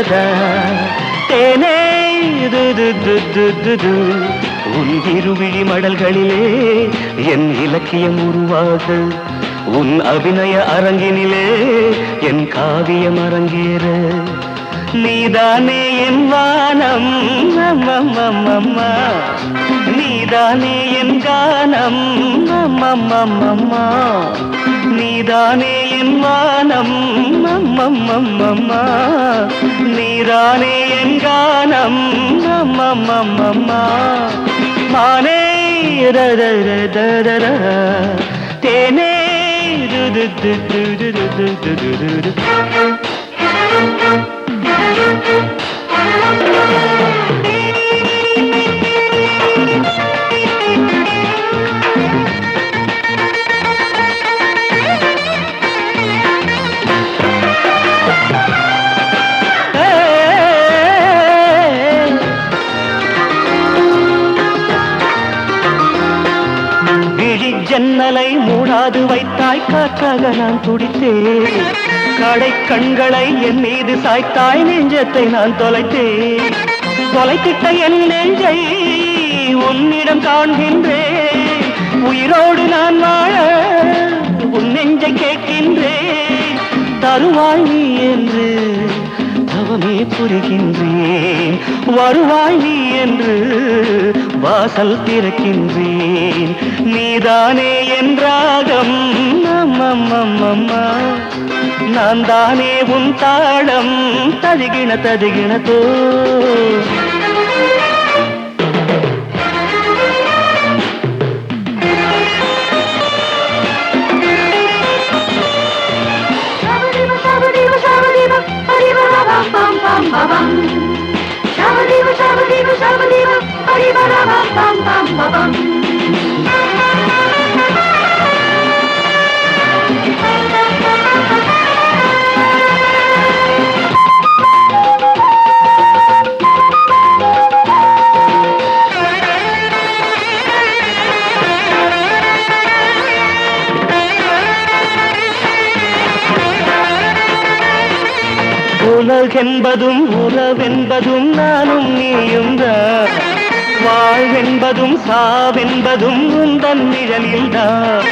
வந்தத தேனே. உன் இருவிழி மடல்களிலே என் இலக்கியம் உருவாக உன் அபிநய அரங்கினிலே என் காவியம் அரங்கேற. நீதானே என் வானம். அம்மம்மா நீதானே என் கானம். அம்மம்மா நீதானே என் வானம் அம்மம்மம்மம்மா நீரானே என் கானம் அம்மம்மம்மம்மா மானே ரதரதரதர தேனே ருது ருது ருது வைத்தாய் நான் துடித்தேன். கடை கண்களை என் மீது சாய்த்தாய் நெஞ்சத்தை நான் தொலைத்தேன். தொலைத்திட்ட என் நெஞ்சை உன்னிடம் காண்கின்றேன். உயிரோடு நான் வாழ உன் நெஞ்சை கேட்கின்றேன். தருவாய் நீ என்று தவமே புரிகின்றேன். வருவாய் நீ என்று வாசல் திறக்கின்றேன். நீதானே என்றாகம் அம்மம்மம்மம்மா. நான் தானே உன் தாளம். ததுகின ததுகின बाबा। உலகென்பதும் உறவென்பதும் நானும் நீயும் தான் வாழ்வென்பதும் சாவென்பதும் உந்தன் நிழலில் தான்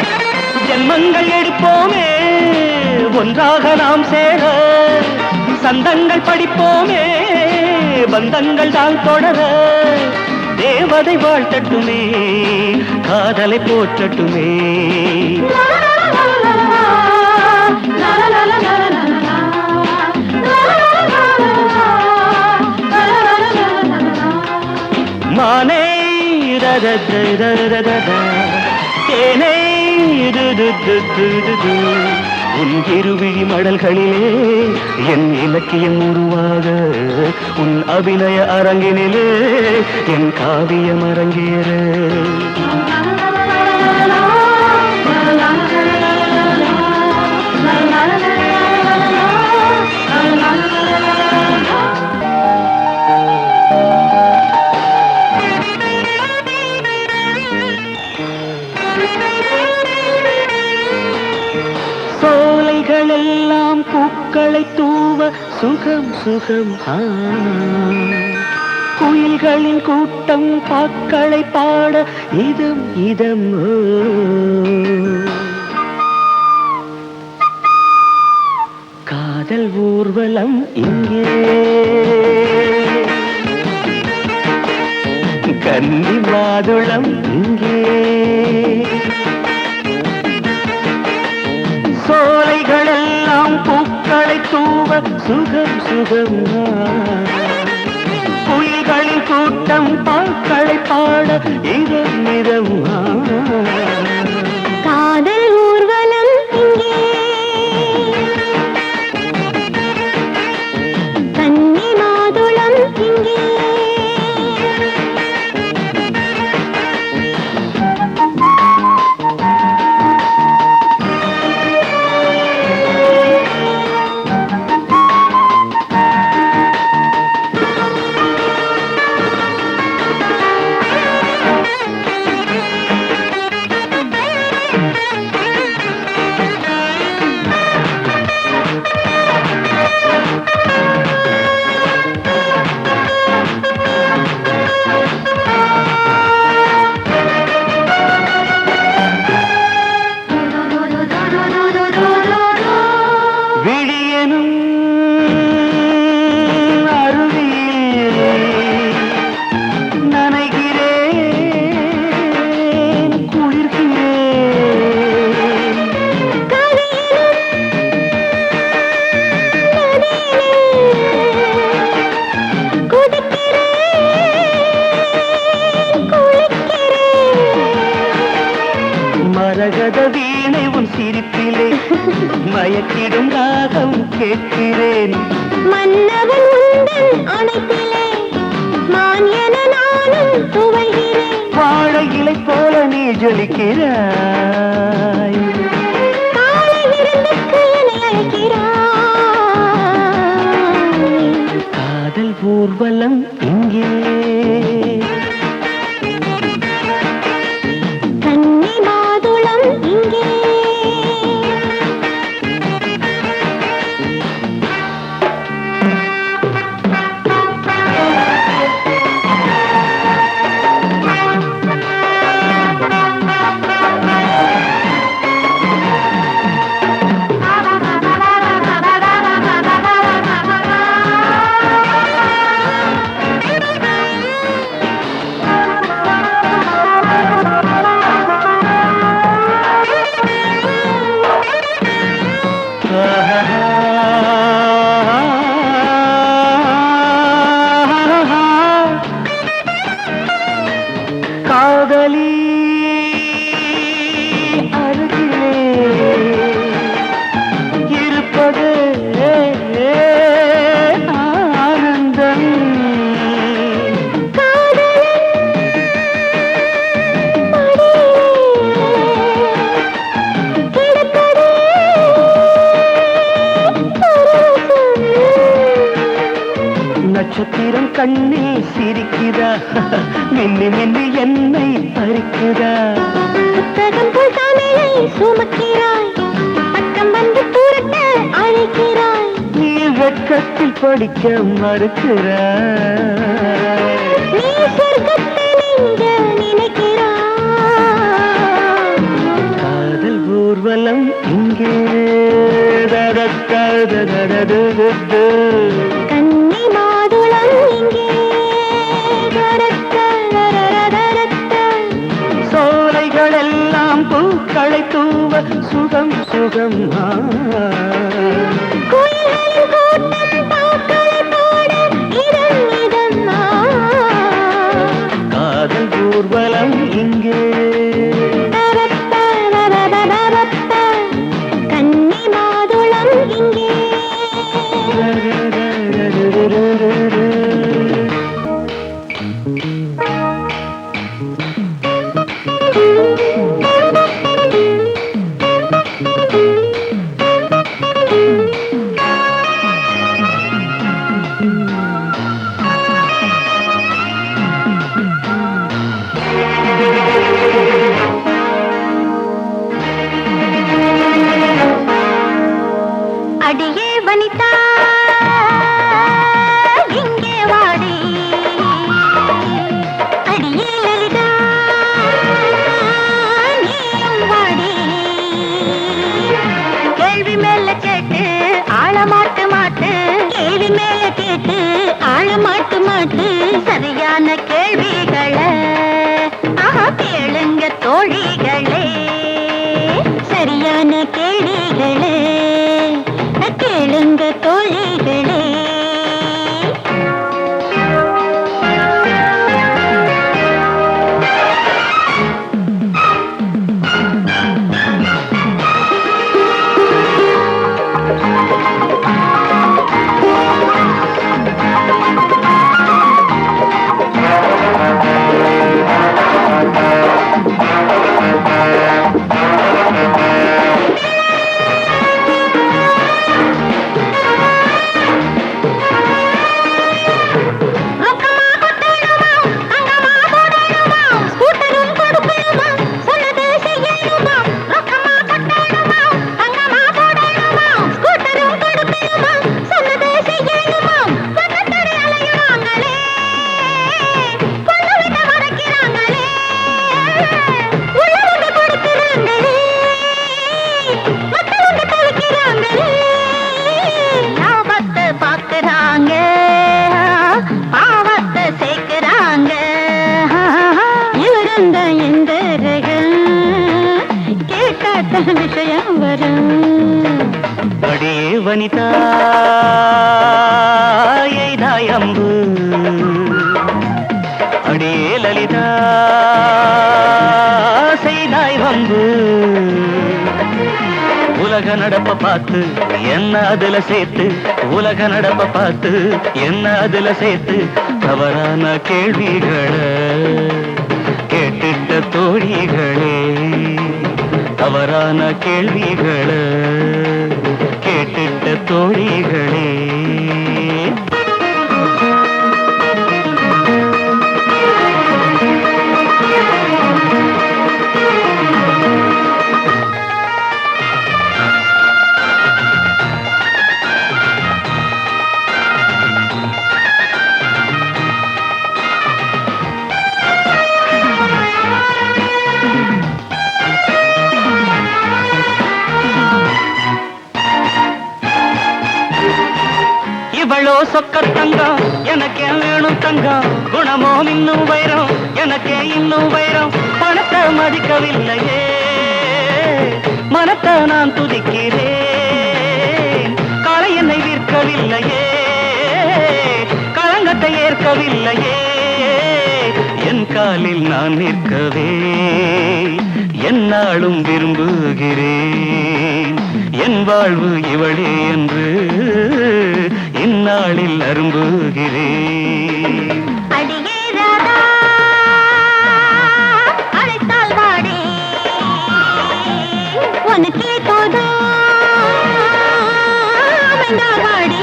ஜென்மங்கள் எடுப்போமே ஒன்றாக நாம் சேர. சந்தங்கள் படிப்போமே பந்தங்கள் தான் தொடர. தேவதை வாழ்த்தட்டுமே காதலை போற்றட்டுமே. தேனே உன் இருவிழி மடல்களிலே என் இலக்கியம் உருவாக உன் அபிநய அரங்கினிலே என் காவியம் அரங்கேற. சோலைகள் எல்லாம் பூக்களை தூவ சுகம் சுகம் குயில்களின் கூட்டம் பாக்களை பாட இதம் இதம் காதல் ஊர்வலம் இங்கே. கன்னி மாதுளம் இங்கே. பூக்களை தூவ சுகம் சுகம். புலிகளின் கூட்டம் பாக்களை பாட இதம் இதம் Shakira. படிக்க மறுக்கிறார் காதல் ஊர்வலம் இங்கே. கண்ணி மாதுளம் இங்கே. சோலைகளெல்லாம் பூக்களை தூவ சுகம் சுகம் Música வனிதாயை தாயம்பு அடே லலிதா செய்தாய் வம்பு உலக நடப்ப பார்த்து என்ன அதுல சேர்த்து? உலக நடப்ப பார்த்து என்ன அதுல சேர்த்து? தவறான கேள்விகளை கேட்டுட்ட தோழிகளே தவறான கேள்விகளை திட்ட தோழிகளே. தங்கம். குணமோ இன்னும் வைரம். எனக்கே இன்னும் வைரம். பணத்தை மதிக்கவில்லையே. மனத்தை நான் துதிக்கிறேன். காலை என்னை விற்கவில்லையே. களங்கத்தை ஏற்கவில்லையே. என் காலில் நான் நிற்கவே. என்னாலும் விரும்புகிறேன். என் வாழ்வு இவளே என்று இந்நாளில் அரும்புகிறேன். உனக்கே போதும் அமைந்தால்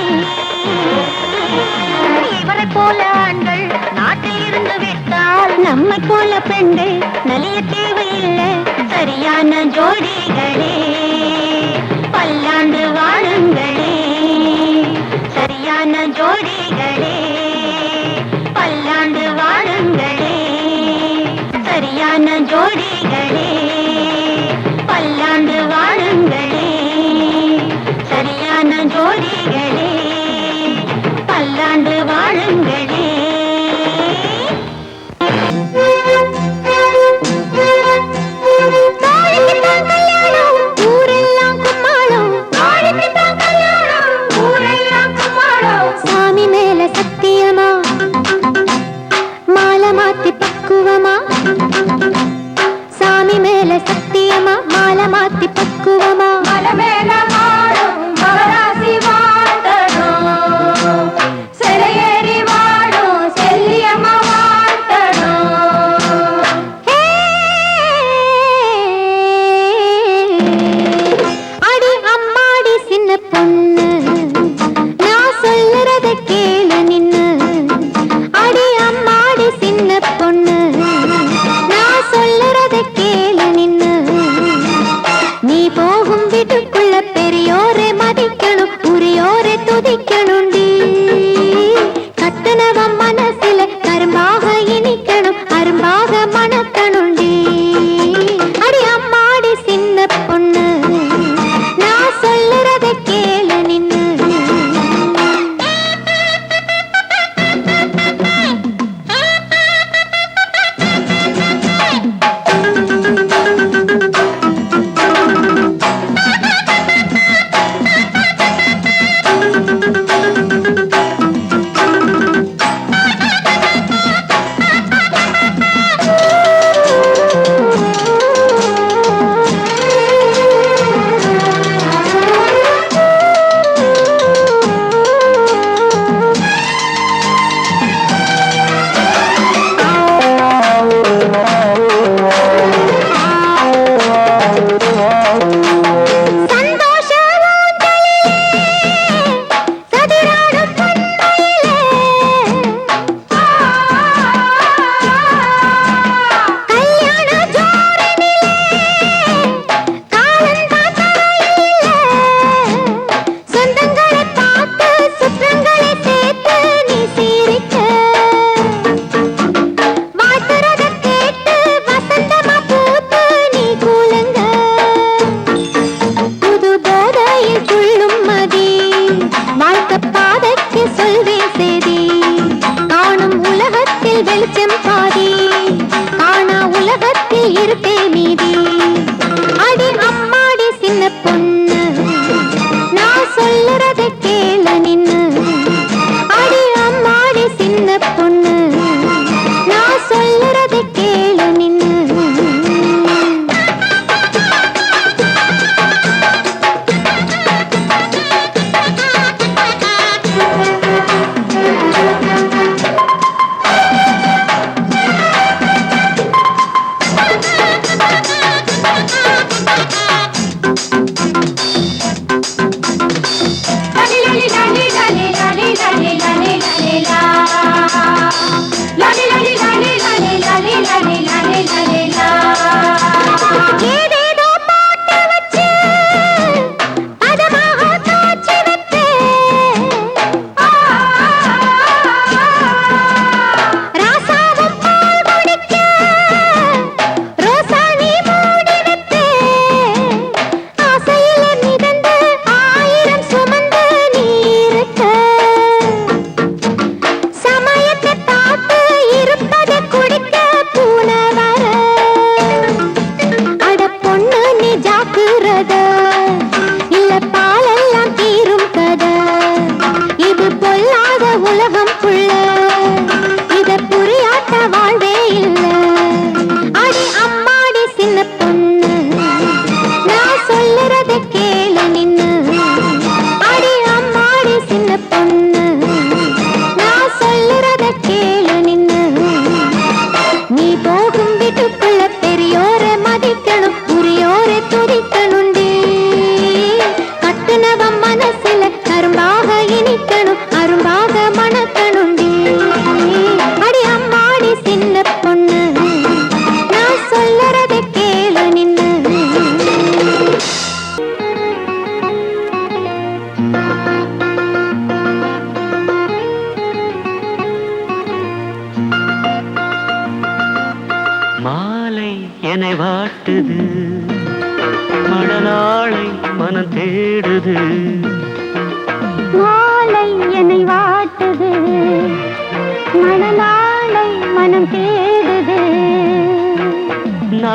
இவரை போல ஆண்கள் நாட்டில் இருந்து விட்டால் நம்மை போல பெண்கள் நலிய தேவையில்லை. சரியான ஜோடிகளே பல்லாண்டு வாழுங்களே. சரியான ஜோடிகளே பல்லாண்டு வாழுங்களே. சரியான ஜோடிகளே.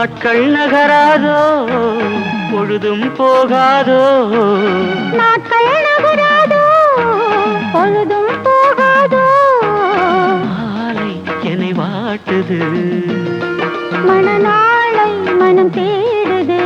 நாட்கள் நகராதோ பொழுதும் போகாதோ? நாட்கள் நகராதோ பொழுதும் போகாதோ? மாலை என்னை வாட்டுது. மணநாளை மனம் தேடுது.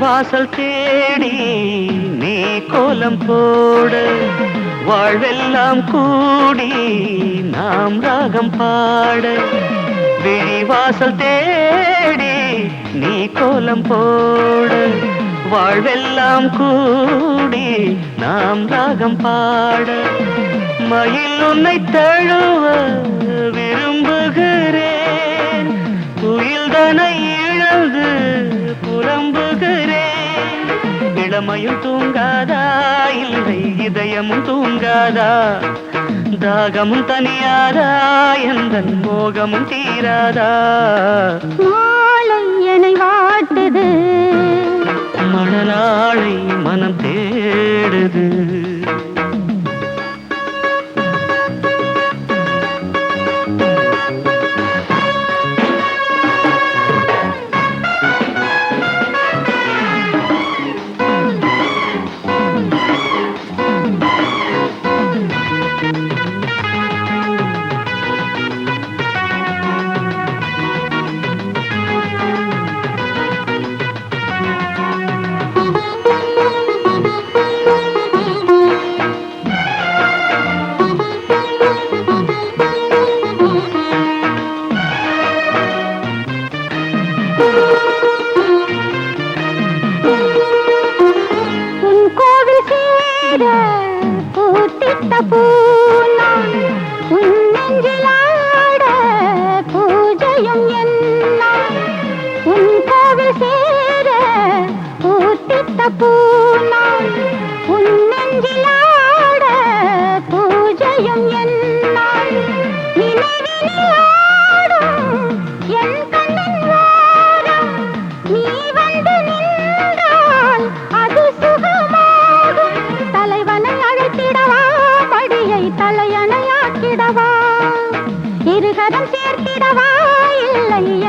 வாசல் தேடி நீ கோலம் போடு. வாழ்வெல்லாம் கூடி நாம் ராகம் பாட. விழிவாசல் தேடி நீ கோலம் போடு. வாழ்வெல்லாம் கூடி நாம் ராகம் பாட மயில் உன்னை தழுவ விரும்புகிறேன். குயில் தனை இழந்து புலம்புகிறேன். இளமையும் தூங்காதா? இல்லை இதயமும் தூங்காதா? தாகமும் தனியாதா? எந்த மோகமும் தீராதா? மாலை என்னை வாட்டுது. மணலாளை மனம் தேடுது.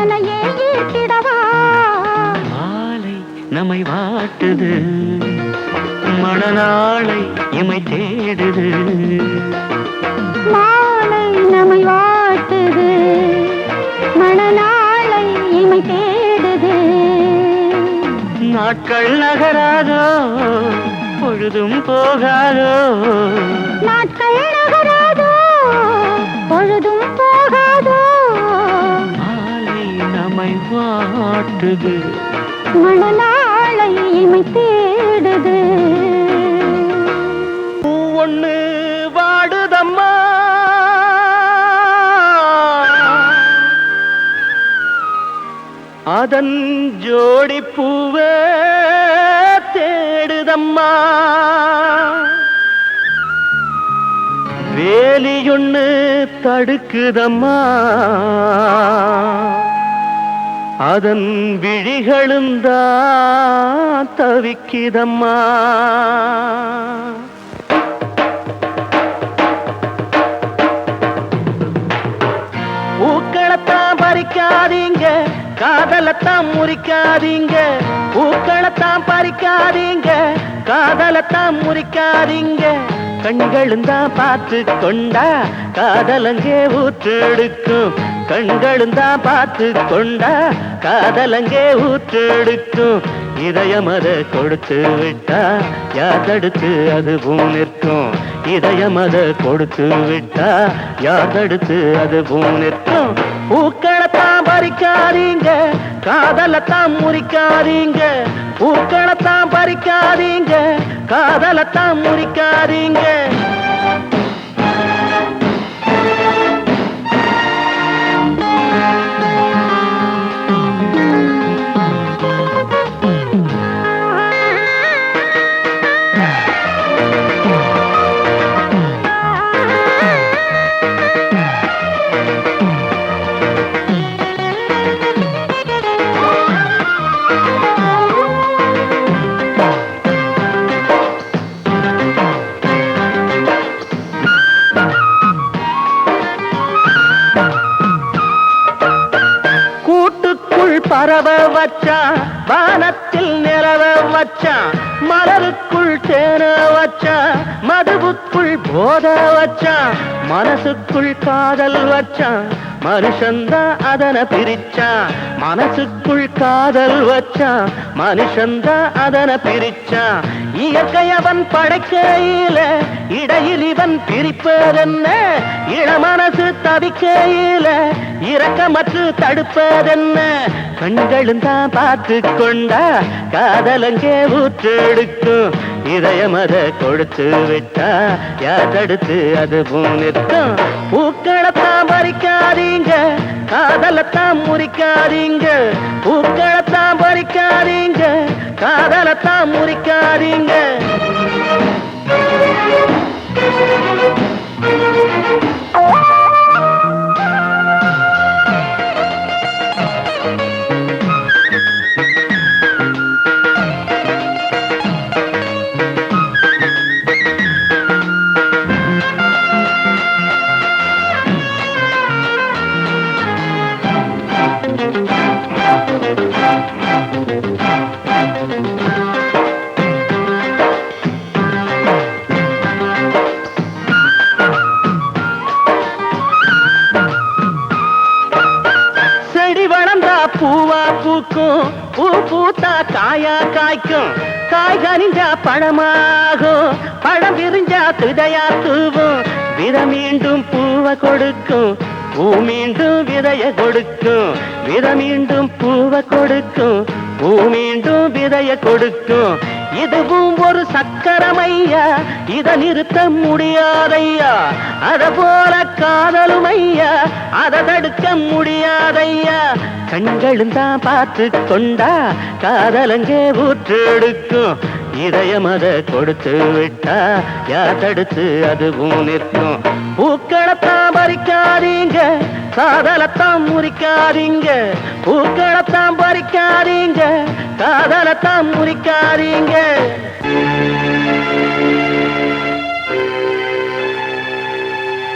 எனையே ஈர்த்திடவா மாலை நம்மை வாட்டுது மணநாளை இமை தேடுது. மாலை நம்மை வாட்டுது மணநாளை இமை தேடுது. நாட்கள் நகராதோ பொழுதும் போகாதோ. நாட்கள் நம்மை வாட்டுது மணநாளை இமை தேடுது பூ ஒண்ணு வாடுதம்மா. அதன் ஜோடி பூவே தேடுதம்மா. வேலியொன்னு தடுக்குதம்மா. அதன் விழிகளுந்தா தவிக்கிதம்மா தவிக்குதம்மா. பூக்களத்தான் பறிக்காதீங்க காதலத்தான் முறிக்காதீங்க. பூக்களத்தான் பறிக்காதீங்க காதலத்தான் முறிக்காதீங்க. கண்களும் தான் பார்த்து கொண்டா காதலங்கே ஊற்றெடுக்கும். கண்களும் தான் பார்த்து கொண்டா காதலங்கே ஊற்றெடுக்கும். இதயம் அதை கொடுத்து விட்டா யார் தடுத்து அதுவும் நிற்கும். இதயம் அதை கொடுத்து விட்டா யார் தடுத்து அதுவும் நிற்கும். பூக்களத்தான் பறிக்காதீங்க காதலத்தான் முறிக்காதீங்க. பூக்களத்தான் பறிக்காதீங்க காதலைத்தான் முறிக்காதீங்க. பரவ வச்சான் வானத்தில் நிலவ வச்சான் மலருக்குள் தேன வச்சான் மதுவுக்குள் போத வச்சான் மனசுக்குள் காதல் வச்சான் மனுஷந்தான் அதனை பிரிச்சான் மனசுக்குள் காதல் வச்சான் மனுஷந்தான் அதனை பிரிச்சான் இயற்கை அவன் படைக்கையில இடையில் இவன் பிரிப்பதென்ன? இளமனசு தவிக்கையில இரக்கமற்று தடுப்பதென்ன? கண்களும் தான் பார்த்து கொண்டா காதலங்கே ஊற்றெடுக்கும். இதயம் அதை கொடுத்து விட்டா யார் தடுத்து அதுவும் நிற்கும்? பூக்களைத்தான் பறிக்காதீங்க காதலத்தான் முறிக்காதீங்க. பூக்களைத்தான் பறிக்காதீங்க காதலத்தான் முறிக்காதீங்க. பழமாகும் பழம் விரிஞ்சா துதையா தூவும். வித மீண்டும் பூவை கொடுக்கும். பூ மீண்டும் விதைய கொடுக்கும். வித மீண்டும் பூவை கொடுக்கும். பூ மீண்டும் விதைய கொடுக்கும். இதுவும் ஒரு சக்கரமையா? இத நிறுத்த முடியாதையா? அத போல காதலும் ஐயா. அதை தடுக்க முடியாதையா? கண்களும் தான் பார்த்து கொண்டா காதலங்கே ஊற்றெடுக்கும். இதயம் அதை கொடுத்து விட்டா யார் தடுத்து அதுவும் நிற்கும்? பூக்களத்தான் பறிக்காதீங்க காதலத்தான் முறிக்காதீங்க பூக்களத்தான் பறிக்காதீங்க காதலத்தான் முறிக்காதீங்க